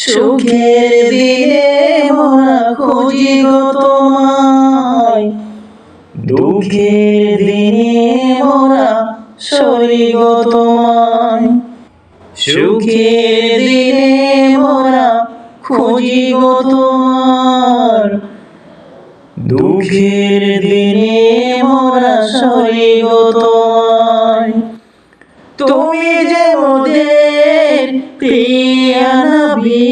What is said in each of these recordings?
সুখের দিনে মোরা খুঁজি গো তোমায়। দুঃখের দিনে মোরা সরি গো তোমায়। সুখের দিনে মোরা খুঁজি গো তোমার। দুঃখের দিনে মোরা সরি গো তোমায়। তুমি যে মোদের প্রিয়া নবী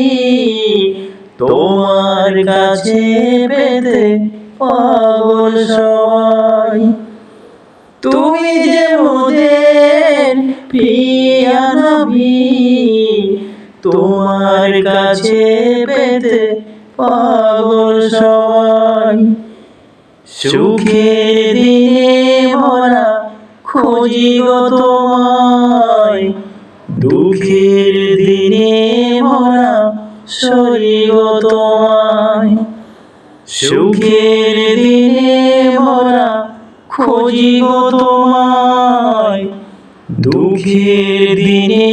তোমার কাছে পেতে পাগল সবাই। তুমি যে মোদের প্রিয়া নবী তোমার কাছে পেতে পাগল সবাই। সুখের দিনে মোরা খুঁজি গো তোমায়। দুঃখের দিনে মোরা সরি তোমায়। সুখের দিনে মোরা খুঁজি গো তোমায়। দুঃখের দিনে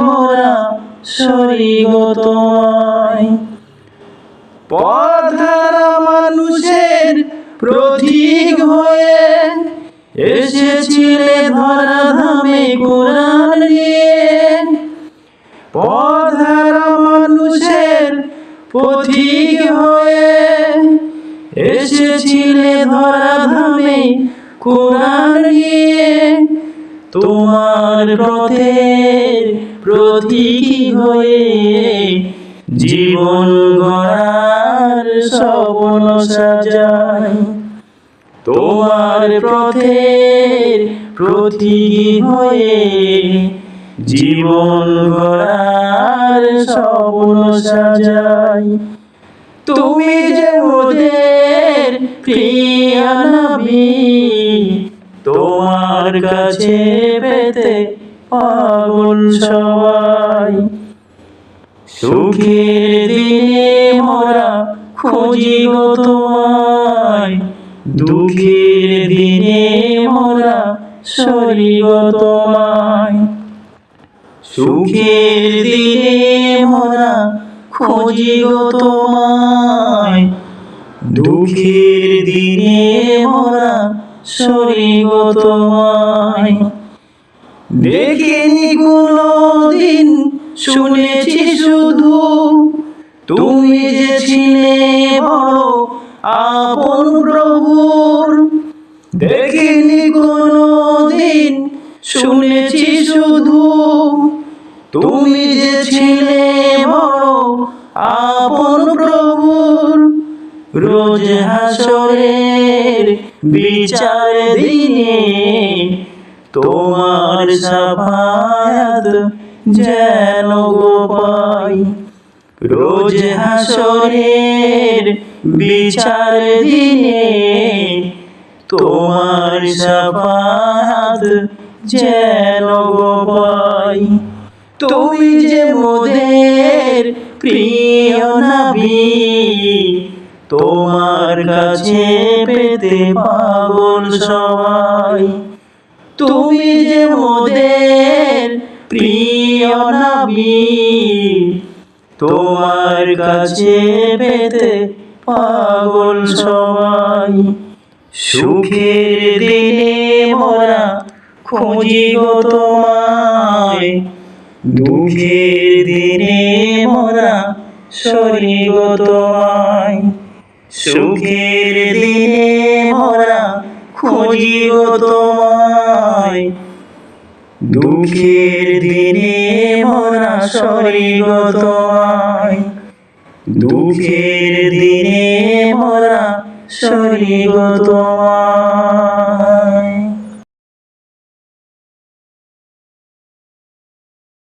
মোরা সরি তোমায়। পথহারা মানুষের প্রতীক হয়ে এসেছিলে ধরা ধামে কোরআন নিয়ে। পথহারা মানুষের পথিক হয়ে এসেছিলে ধরা ধামে কোরআন তোমার পথের প্রতীকী হয়ে জীবন গড়ার স্বপ্ন সাজাই। তোমার পথের প্রতীকী হয়ে জীবন গড়ার স্বপ্ন সাজাই। তুমি যে মোদের প্রিয় নবী, তোমার কাছে পেতে পাগল সবাই। সুখের দিনে মোরা খুঁজি গো তোমায়। দুঃখের দিনে মোরা সরি গো তোমায়। সুখের দিনে মোরা খুঁজি গো তোমায়। দুঃখের দিনে মোরা সরি গো তোমায়। দেখিনি কোনো দিন শুনেছি শুধু, তুমি যে ছিলে দেখিনি কোনো দিন শুনেছি শুধু, তুমি যে ছিলে বড় আপন প্রভুর রোজ হাসরের বিচার দিনে, তোমার সাফায়াত যেন গো পাই। রোজ হাসরের বিচার দিনে সাফায়াত যেন পাই তুমি যে মোদের প্রিয় নবী, তোমার কাছে পেতে পাগল সবাই। তুমি যে মোদের প্রিয় নবী, তোমার কাছে পেতে পাগল সবাই। সুখের দিনে মোরা খুঁজি গো তোমায়। দুঃখের দিনে মোরা সরি গো তোমায়। সুখের দিনে মোরা খুঁজি গো তোমায়। দুঃখের দিনে মোরা সরি গো তোমায়। দুঃখের দিনে মোরা সরি গো তোমায়